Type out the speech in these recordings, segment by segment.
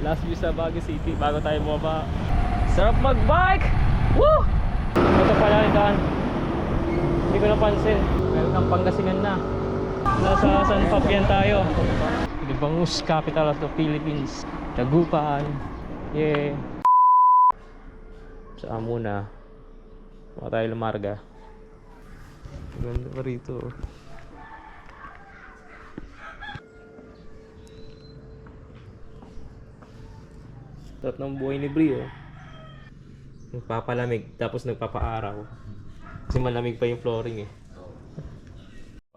Last view sa Baguio City bago tayo bumaba. Sarap mag-bike! Woo! Ito pala yung daan. Hindi ko napansin. Meron ng Pangasinan na. Nasa San Fabian tayo. The bangus capital of the Philippines. Dagupan. Yeah. Saan muna? Mukha tayo lumarga. Ganda pa rito. oh. Sarap ng buhay ni Bri oh. Nagpapalamig tapos nagpapaaraw. Kasi malamig pa yung flooring eh.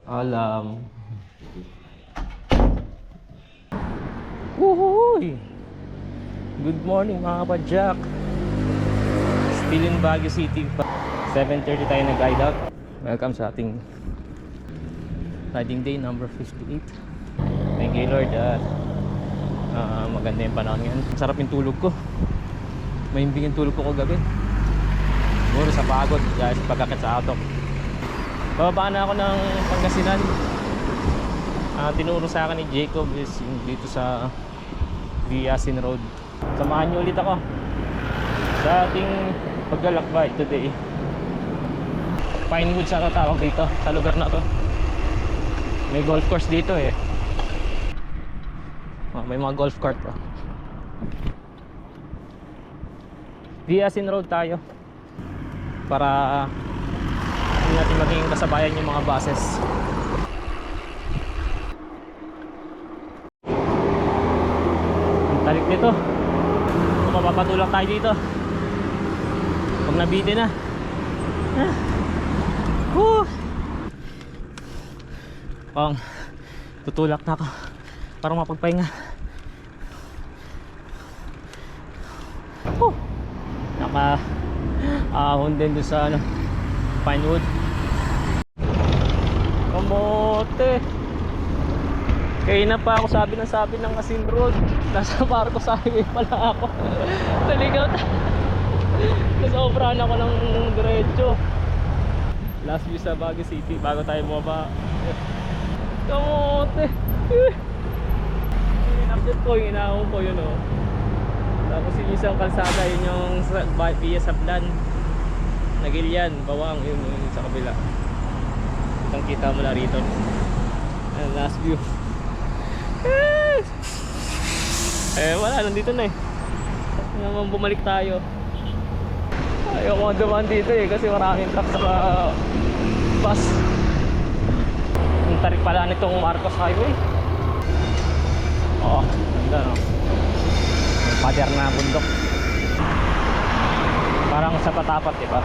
Alam. Woohooy! Good morning mga kapadyak. Still in Baguio City. 7.30 tayo nag-guide out. Welcome sa ating riding day number 58. Thank you Lord at ah, maganda yung panahon ngayon. Sarap yung tulog ko. Mahimbing yung tulog ko kagabi. Siguro sa pagod dahil sa pagkakit sa atok. Bababa na ako ng Pangasinan. Ah, tinuro sa akin ni Jacob is yung dito sa Villasin Road. Samahan niyo ulit ako sa ating paglalakbay today. Pinewood sa tawag dito sa lugar na to. May golf course dito eh. May mga golf cart pa. Villasin Road tayo para hindi natin maging kasabayan yung mga buses. Ang tarik nito. Kung mapapatulak tayo dito. Pag nabitin na. Ah. Woo! Pang tutulak na ako para mapagpahinga. Naka ahon din doon sa ano, Pinewood. Kamote. Kaya na pa ako sabi ng sabi ng Asin Road. Nasa Marcos Highway pala ako. Naligaw na. Nasobrahan ako ng diretso. Last view sa Baguio City bago tayo bumaba. Kamote. In-update ko yung inaahon ko yun oh. Tapos yung isang kalsada yun yung via Sablan. Nagilian, bawang yun, yun sa kabila. Kitang kita mo rito. Ayan, last view. Eh wala, nandito na eh. Naman bumalik tayo. Ayaw ko dumaan dito eh kasi maraming truck sa bus. Ang tarik pala nitong Marcos Highway. Oo, ganda no. Pader na bundok. Parang sa patapat, di ba?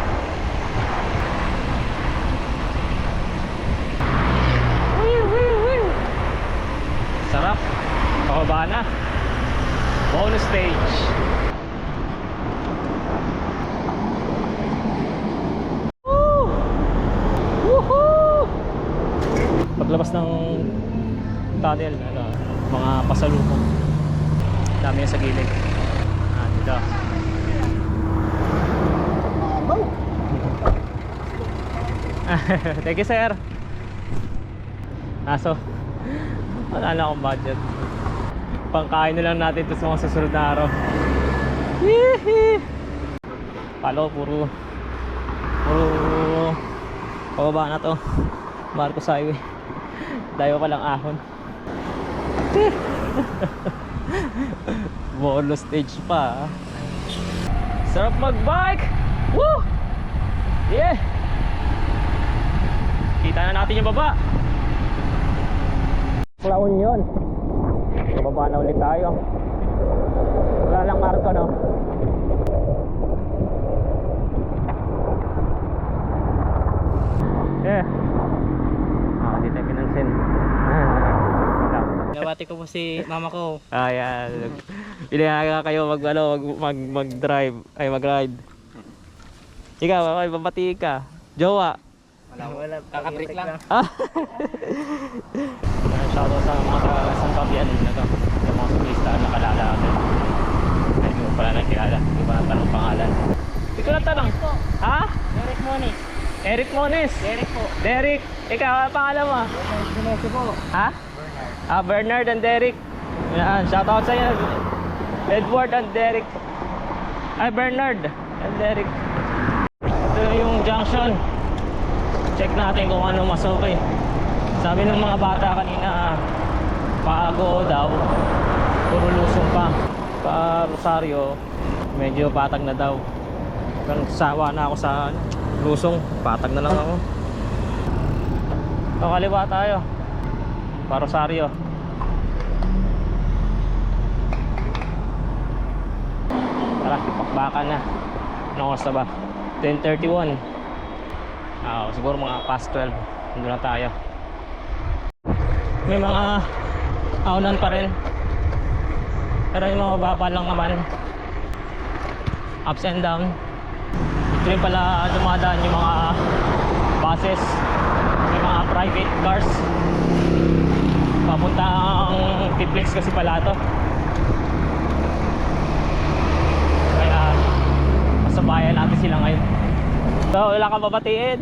Sarap. Pababa na. Bonus stage. Woo! Woohoo! Paglabas ng tunnel, ano, mga pasalubong. Dami sa gilid. Dito. Thank you, sir. Aso, wala na akong budget. Pangkain na lang natin ito sa mga susunod na araw. Palo, puro, puro, pababa na to. Marcos Highway. Dayo pa lang ahon. Bonus stage pa. ah. Sarap mag-bike! Woo! Yeah! Kita na natin yung baba. La Union. Bababa na ulit tayo. Wala lang marko, no? Eh. Ah, di tayo pinansin. Ah, Nabati ko po si mama ko. Ayan. Pinayaga kayo mag, ano, mag, mag, mag-drive. Ay, mag-ride. Ikaw, okay, babati ka. Jowa. Wala, wala. Kakabrik lang. Ah! Shoutout sa mga sa San Fabian na to. Yung mga suklista na nakalala natin. Ay, hindi mo pala nakilala. Hindi ko na tanong pangalan. Hindi ko na tanong. Ha? Derek Moni. Eric Mones. Derek po. Derek. Ikaw, ano pangalan mo? Dineso po. Ha? Ah, Bernard and Derek. Yan, shoutout sa inyo. Edward and Derek. Ay, Bernard and Derek. Ito yung junction. Check natin kung ano mas okay. Sabi ng mga bata kanina, paago daw. Puro lusong pa. Pa Rosario, medyo patag na daw. Pero sawa na ako sa lusong. Patag na lang ako. So, kaliwa tayo. Pa Rosario. Tara, pakbakan na. Ano na ba? 10.31. Ah, siguro mga past 12. Nandun na tayo. May mga aunan pa rin. Pero yung mga baba lang naman. Ups and down. Ito pala dumadaan yung mga buses. May mga private cars. 6 kasi pala to. Kaya kasabayan natin sila ngayon. So wala kang babatiin.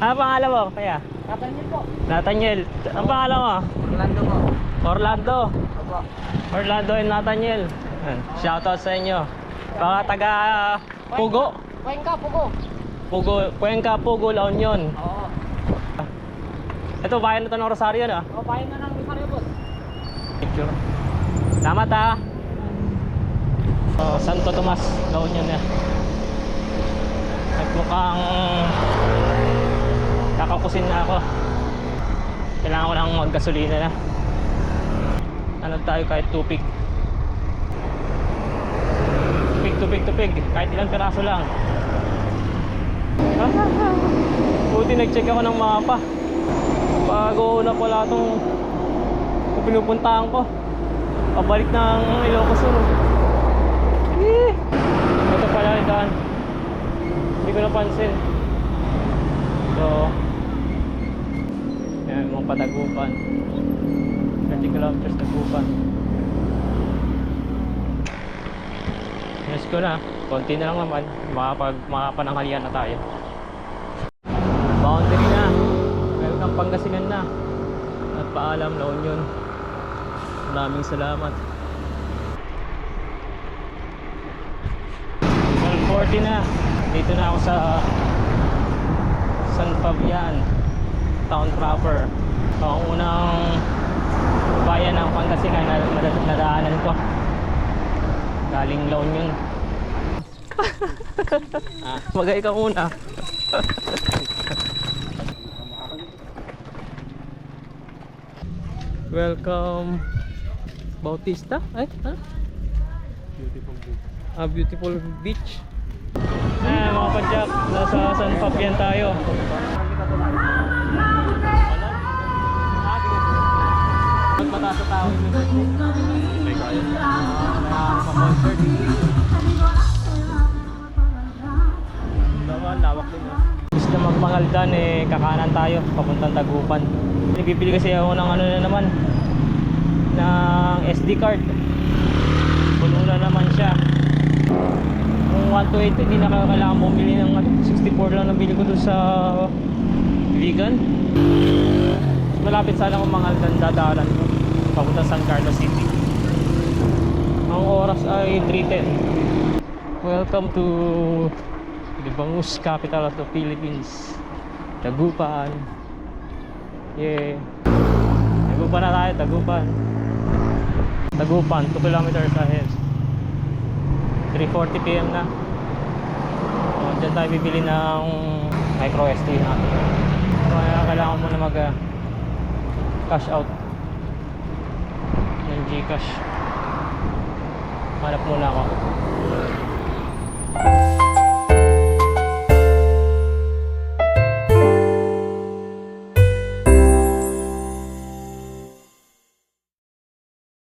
Ano pangalan mo kaya? Nathaniel po. Nathaniel. Ang pangalan mo? Orlando po. Orlando. Opo. Orlando and Nathaniel. Shoutout sa inyo. Mga taga Pugo? Cuenca Pugo. Pugo Cuenca Pugo La Union. Oo. Ito, bayan na to ng Rosario na. O, pahin na ng Rosario boss. Picture. Salamat ha. Oh, Santo Tomas, La Union na. Nagmukhang kakapusin na ako. Kailangan ko lang maggasolina na. Ano tayo kahit tupig. Tupig, tupig, tupig. Kahit ilang piraso lang. Buti nag-check ako ng mapa. Bago na pala itong pinupuntahan ko. Pabalik ng Ilocos Sur. Eh! Ito pala yung daan. Hindi ko napansin. So, yan, mga padagupan. 30 kilometers Tagupan. Yes ko na. Konti na lang naman. Makapag, makapananghalian na tayo. Boundary na. Pangasinan na. At paalam La Union. Maraming salamat. 12.40 na. Dito na ako sa San Fabian town proper. Ang unang bayan ng Pangasinan na na- nadaanan ko. Galing La Union. ah, magay ka muna. Welcome Bautista? Ay, ha? Beautiful beach. Ah, beautiful beach. Eh, mga padyak, nasa San Fabian tayo. Mataas sa tao yung May kaya. Ah, may concert. Lawa, lawak din eh. Gusto na magmangaldan eh, kakanan tayo, papuntang Tagupan. Bibili kasi ako ng ano na naman, ng SD card. Puno na naman siya. Kung 128, hindi na kailangan bumili ng ano, 64 lang nabili ko doon sa vegan. Malapit sana akong mangaldan dadaanan ko. Papunta San Carlos City. Ang oras ay 3.10. Welcome to the bangus capital of the Philippines. Tagupan. Yeah. Tagupan na tayo, Tagupan. Tagupan, 2 kilometers ahead. 3.40 p.m. na. O, dyan tayo bibili ng micro SD natin. Kaya kailangan mo na mag ah, cash out ng Gcash. Hanap muna ako.